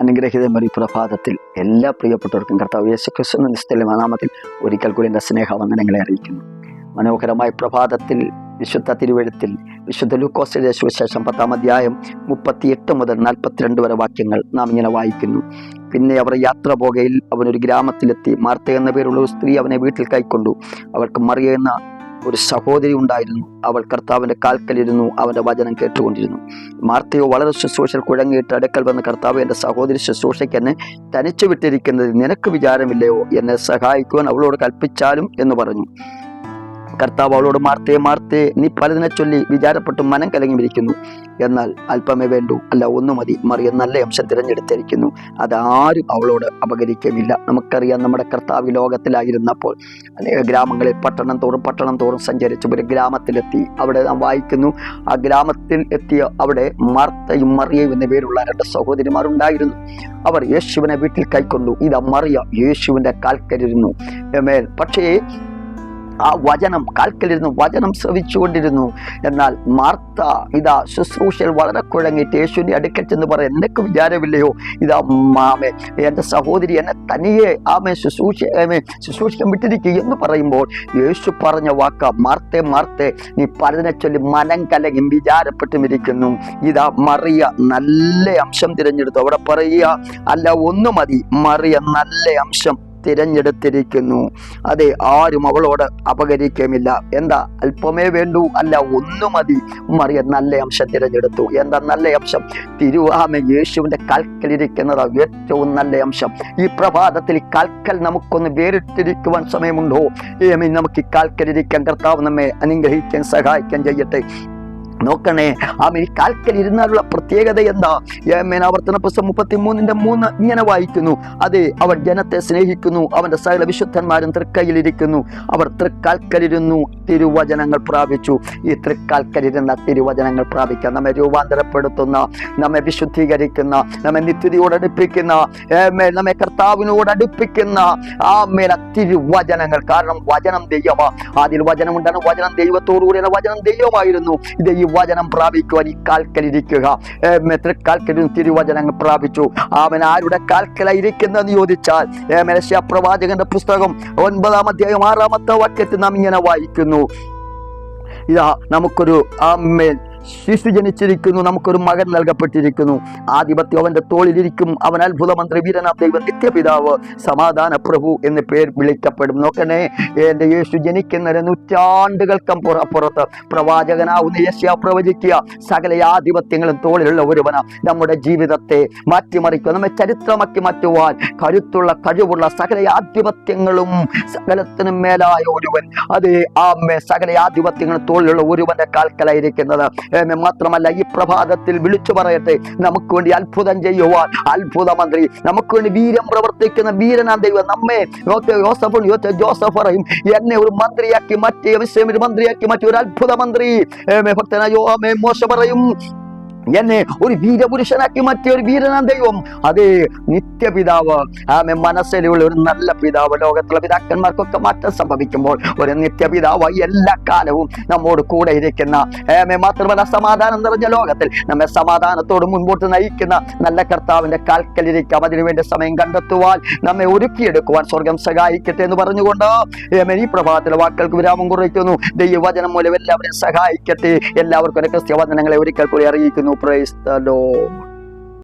അനുഗ്രഹീതമായ ഈ പ്രഭാതത്തിൽ എല്ലാ പ്രിയപ്പെട്ടവർക്കും കർത്താവ് യേശു ക്രിസ്തു നിസ്തലമായ നാമത്തിൽ ഒരിക്കൽ കൂടി എന്റെ സ്നേഹവന്ദനങ്ങളെ അറിയിക്കുന്നു. മനോഹരമായ പ്രഭാതത്തിൽ വിശുദ്ധ തിരുവഴുത്തിൽ വിശുദ്ധ ലൂക്കോസിന്റെ സുവിശേഷം പത്താം അധ്യായം മുപ്പത്തിയെട്ട് മുതൽ നാൽപ്പത്തിരണ്ട് വരെ വാക്യങ്ങൾ നാം ഇങ്ങനെ വായിക്കുന്നു. പിന്നെ അവർ യാത്ര പോകയിൽ അവനൊരു ഗ്രാമത്തിലെത്തി മാർത്ത എന്ന പേരുള്ള ഒരു സ്ത്രീ അവനെ വീട്ടിൽ കൈക്കൊണ്ടു. അവൾക്ക് മറിയ എന്ന ഒരു സഹോദരി ഉണ്ടായിരുന്നു. അവൾ കർത്താവിന്റെ കാൽക്കലിരുന്നു അവന്റെ വചനം കേട്ടുകൊണ്ടിരുന്നു. മാർത്തയോ വളരെ ശുശ്രൂഷയിൽ കുഴങ്ങിയിട്ട് അടുക്കൽ വന്ന കർത്താവ് എന്റെ സഹോദരി ശുശ്രൂഷയ്ക്ക് എന്നെ തനിച്ചു വിട്ടിരിക്കുന്നത് നിനക്ക് വിചാരമില്ലയോ? എന്നെ സഹായിക്കുവാൻ അവളോട് കൽപ്പിച്ചാലും എന്ന് പറഞ്ഞു. കർത്താവ് അവളോട് മാർത്തേ മാർത്തേ നീ പലതിനെ ചൊല്ലി വിചാരപ്പെട്ടും മനം കലങ്ങിയിരിക്കുന്നു എന്നാൽ അല്പമേ വേണ്ടൂ. അല്ല ഒന്നു മതി. മറിയ നല്ല അംശം തിരഞ്ഞെടുത്തിരിക്കുന്നു. അത് ആരും അവളോട് അപകരിക്കുമില്ല. നമുക്കറിയാം നമ്മുടെ കർത്താവ് ലോകത്തിലായിരുന്നപ്പോൾ അനേക ഗ്രാമങ്ങളിൽ പട്ടണം തോറും പട്ടണം തോറും സഞ്ചരിച്ചു ഒരു ഗ്രാമത്തിലെത്തി. അവിടെ നാം വായിക്കുന്നു ആ ഗ്രാമത്തിൽ എത്തിയ അവിടെ മാർത്തയും മറിയയും എന്ന പേരുള്ള രണ്ട് സഹോദരിമാരുണ്ടായിരുന്നു അവർ യേശുവിനെ വീട്ടിൽ കൈക്കൊണ്ടു. ഇത് മറിയ യേശുവിന്റെ കാൽക്കരിരുന്നു. മേൽ പക്ഷേ ആ വചനം കാൽക്കലിരുന്നു വചനം ശ്രവിച്ചുകൊണ്ടിരുന്നു. എന്നാൽ മാർത്ത ഇതാ ശുശ്രൂഷയിൽ വളരെ കുഴങ്ങിയിട്ട് യേശുവിന്റെ അടുക്കൽ ചെന്ന് പറയാം എന്നൊക്കെ വിചാരമില്ലയോ? ഇതാ മാമേ എന്റെ സഹോദരി എന്നെ തനിയെ ആമേ ശുശ്രൂഷ ആമേ ശുശ്രൂഷിക്കാൻ വിട്ടിരിക്കുക എന്ന് പറയുമ്പോൾ യേശു പറഞ്ഞ വാക്ക മാർത്തെ മാർത്തെ നീ പലതിനെ ചൊല്ലി മനം കലങ്ങി വിചാരപ്പെട്ടും ഇരിക്കുന്നു. ഇതാ മറിയ നല്ല അംശം തിരഞ്ഞെടുത്തു. അവിടെ പറയുക അല്ല ഒന്ന് മതി. മറിയ നല്ല അംശം തിരഞ്ഞെടുത്തിരിക്കുന്നു. അതെ ആരും അവളോട് അപകരിക്കുമില്ല എന്താ? അല്പമേ വേണ്ടൂ. അല്ല ഒന്നു മതി. മറിയ നല്ല അംശം തിരഞ്ഞെടുത്തു. എന്താ നല്ല അംശം? തിരുവാമ യേശുവിന്റെ കൽക്കലിരിക്കുന്നത് ഏറ്റവും നല്ല അംശം. ഈ പ്രഭാതത്തിൽ കൽക്കൽ നമുക്കൊന്ന് വേറിട്ടിരിക്കുവാൻ സമയമുണ്ടോ? ഏമി നമുക്ക് ഈ കാൽക്കലിരിക്കാൻ കർത്താവ് നമ്മെ അനുഗ്രഹിക്കാൻ സഹായിക്കാൻ ചെയ്യട്ടെ. നോക്കണേ. ആ ഈ കാൽക്കൽ ഇരുന്നാലുള്ള പ്രത്യേകത എന്താ? മേനാവർത്തന പുസ്തകം മുപ്പത്തി മൂന്നിന്റെ മൂന്ന് ഇങ്ങനെ വായിക്കുന്നു. അതെ അവൻ ജനത്തെ സ്നേഹിക്കുന്നു. അവന്റെ സകല വിശുദ്ധന്മാരും തൃക്കൈയിലിരിക്കുന്നു. അവർ തൃക്കാൽക്കലിരുന്നു. തിരുവചനങ്ങൾ പ്രാപിച്ചു. ഈ തൃക്കാൽക്കലിരുന്ന തിരുവചനങ്ങൾ പ്രാപിക്കാൻ നമ്മെ രൂപാന്തരപ്പെടുത്തുന്ന നമ്മെ വിശുദ്ധീകരിക്കുന്ന നമ്മെ നിത്യതയോട് അടുപ്പിക്കുന്ന നമ്മെ കർത്താവിനോട് അടുപ്പിക്കുന്ന ആ മേല തിരുവചനങ്ങൾ. കാരണം വചനം ദൈവമാ. അതിൽ വചനം ഉണ്ടാണ് വചനം ദൈവത്തോടുകൂടിയാണ് വചനം ദൈവമായിരുന്നു. ഇത് ഈ വചനം പ്രാപിക്കുവാൻ ഈ കാൽക്കലിരിക്കുക കാൽക്കലും തിരുവചനങ്ങൾ പ്രാപിച്ചു. അവൻ ആരുടെ കാൽക്കലായിരിക്കുന്നതെന്ന് ചോദിച്ചാൽ മേലശ്യ പ്രവാചകന്റെ പുസ്തകം ഒൻപതാം അധ്യായം ആറാമത്തെ വാക്യത്തിൽ നാം ഇങ്ങനെ വായിക്കുന്നു. ഇതാ നമുക്കൊരു ആമേൻ ശിശു ജനിച്ചിരിക്കുന്നു നമുക്കൊരു മകൻ നൽകപ്പെട്ടിരിക്കുന്നു. ആധിപത്യം അവന്റെ തോളിലിരിക്കും അവൻ അത്ഭുത മന്ത്രി വീരനാം ദൈവ നിത്യപിതാവ് സമാധാന പ്രഭു എന്ന് പേർ വിളിക്കപ്പെടും. നോക്കണേ എന്റെ യേശു ജനിക്കുന്നതിന് നൂറ്റാണ്ടുകൾക്കും പുറ പുറത്ത് പ്രവാചകനാവുന്ന യേശ പ്രവചിക്കുക. സകല ആധിപത്യങ്ങളും തോളിലുള്ള ഒരുവന നമ്മുടെ ജീവിതത്തെ മാറ്റിമറിക്കുക. നമ്മെ ചരിത്രമാക്കി മാറ്റുവാൻ കരുത്തുള്ള കഴിവുള്ള സകല ആധിപത്യങ്ങളും സകലത്തിനും മേലായ ഒരുവൻ. അതേ ആമേ സകല ആധിപത്യങ്ങളും തോളിലുള്ള ഒരുവന്റെ കാൽക്കലായിരിക്കുന്നത്. മാത്രമല്ല ഈ പ്രഭാതത്തിൽ വിളിച്ചു പറയട്ടെ. നമുക്ക് വേണ്ടി അത്ഭുതം ചെയ്യുവാൻ. അത്ഭുത മന്ത്രി നമുക്ക് വേണ്ടി വീരം പ്രവർത്തിക്കുന്ന വീരനാ ദൈവം നമ്മെ. യോസഫ് ജോസഫ് പറയും എന്നെ ഒരു മന്ത്രിയാക്കി മാറ്റി വിഷയം ഒരു മന്ത്രിയാക്കി മാറ്റി ഒരു അത്ഭുത മന്ത്രി. മോശ പറയും എന്നെ ഒരു വീരപുരുഷനാക്കി മാറ്റിയ ഒരു വീരനാണ് ദൈവം. അതേ നിത്യപിതാവ് ആമെ മനസ്സിലുള്ള ഒരു നല്ല പിതാവ് ലോകത്തുള്ള പിതാക്കന്മാർക്കൊക്കെ മാറ്റം സംഭവിക്കുമ്പോൾ ഒരു നിത്യപിതാവായി എല്ലാ കാലവും നമ്മോട് കൂടെ ഇരിക്കുന്ന ഏമെ മാത്രമല്ല സമാധാനം നിറഞ്ഞ ലോകത്തിൽ നമ്മെ സമാധാനത്തോട് മുൻപോട്ട് നയിക്കുന്ന നല്ല കർത്താവിന്റെ കാൽക്കലിരിക്കാം അതിനുവേണ്ടി സമയം കണ്ടെത്തുവാൻ നമ്മെ ഒരുക്കിയെടുക്കുവാൻ സ്വർഗം സഹായിക്കട്ടെ എന്ന് പറഞ്ഞുകൊണ്ട് ഈ പ്രഭാതത്തിലെ വാക്കുകൾക്ക് വിരാമം കുറിക്കുന്നു. ദൈവവചനം മൂലം എല്ലാവരെയും സഹായിക്കട്ടെ. എല്ലാവർക്കും ക്രിസ്ത്യവചനങ്ങളെ ഒരിക്കൽ കൂടി അറിയിക്കുന്നു. no praise the lord